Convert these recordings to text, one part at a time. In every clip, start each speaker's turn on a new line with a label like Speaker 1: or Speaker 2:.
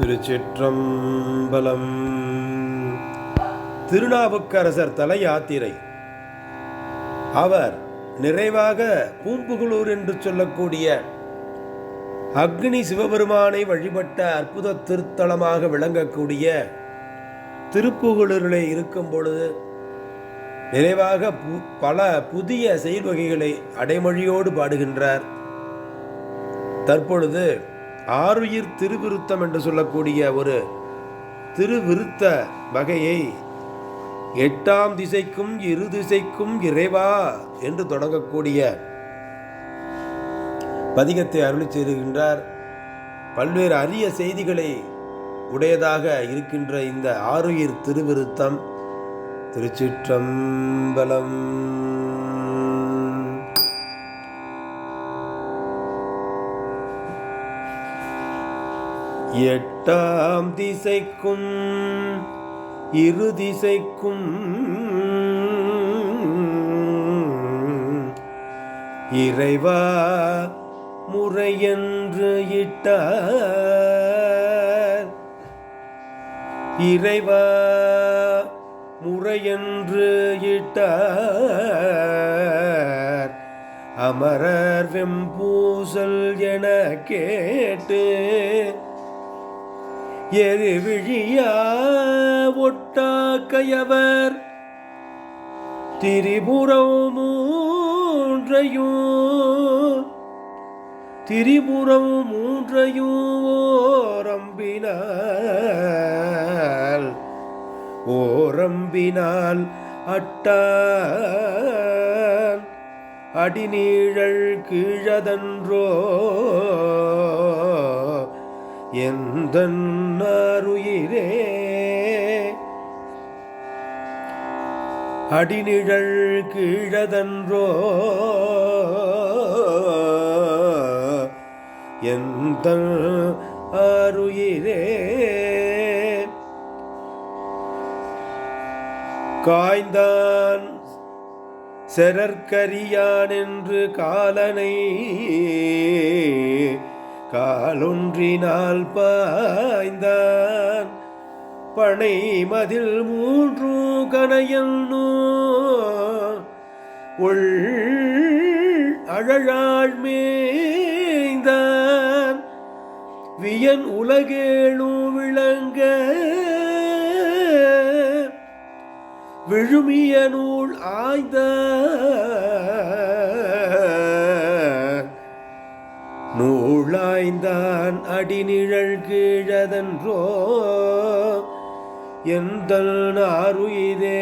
Speaker 1: திருச்சிற்றம்பலம். திருநாவுக்கரசர் தல யாத்திரை அவர் நிறைவாக பூம்புகளூர் என்று சொல்லக்கூடிய அக்னி சிவபெருமானை வழிபட்ட அற்புத திருத்தலமாக விளங்கக்கூடிய திருப்புகளூரிலே இருக்கும் பொழுது நிறைவாக பு- பல புதிய செயல் வகைகளை அடைமொழியோடு பாடுகின்றார். தற்பொழுது ஆருயிர் திருவிருத்தம் என்று சொல்லக்கூடிய ஒரு திருவிருத்த வகையை எட்டாம் திசைக்கும் இரு திசைக்கும் இறைவா என்று தொடங்கக்கூடிய பதிகத்தை அருளி செய்கின்றார் பல்வேறு அரிய செய்திகளை உடையதாக இருக்கின்ற இந்த ஆருயிர் திருவிருத்தம். திருச்சிற்றம்பலம் எட்டாம் திசைக்கும் இரு திசைக்கும் இறைவா முறையென்று இட்டார். இறைவா முறையென்று இட்டார். அமரர் வெம்பூசல் என கேட்டு எரிவிழியா ஒட்டாக்கையவர் திரிபுரம் மூன்றையும் திரிபுரம் மூன்றையும் ஓரம்பினால் ஓரம்பினால் அட்டான் அடிநீழல் கீழதன்றோ எந்த அருயிரே அடிநிழல் கீழதன்றோ. எந்த அருயிரே காய்ந்தான் செரற்கரியான் என்று காலனை காலொன்றினால் பாய்ந்தான். பனை மதில் மூன்று கணையன்னோ உள் அழழாள் மேய்ந்தான். வியன் உலகேழும் விளங்க. விழுமிய நூல் ஆய்ந்தான். நூலாய்ந்தான் அடிநிழல் கீழதன்றோ? எந்த ஆருயிரே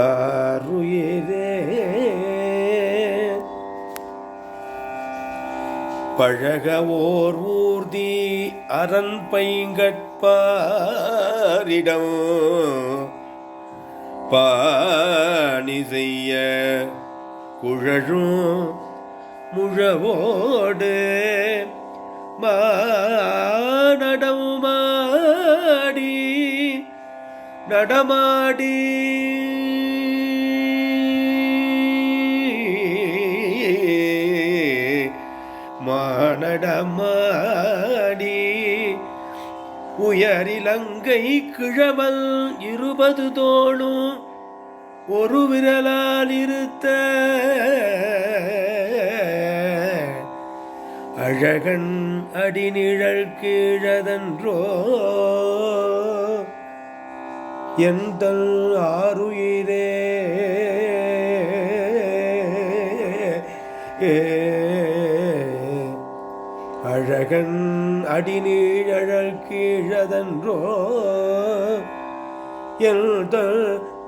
Speaker 1: ஆருயிரே பழக ஓர் ஊர்தி அரண் பைங்கட்பாரிடம் பாணி செய்ய குழழும் முழவோடு மானடம் நடமாடி. மானடமாடி உயரிலங்கை கிழவல் இருபது தோளும் ஒரு விரலால் இருத்த அழகன் அடிநிழல் கீழதன்றோ எந்த ஆறுயிரே. அழகன் அடிநீழல் கீழதன்றோ எந்த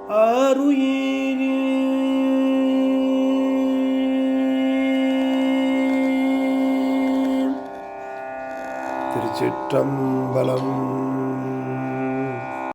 Speaker 1: ஆருயிரே திருச்சிற்றம்பலம்.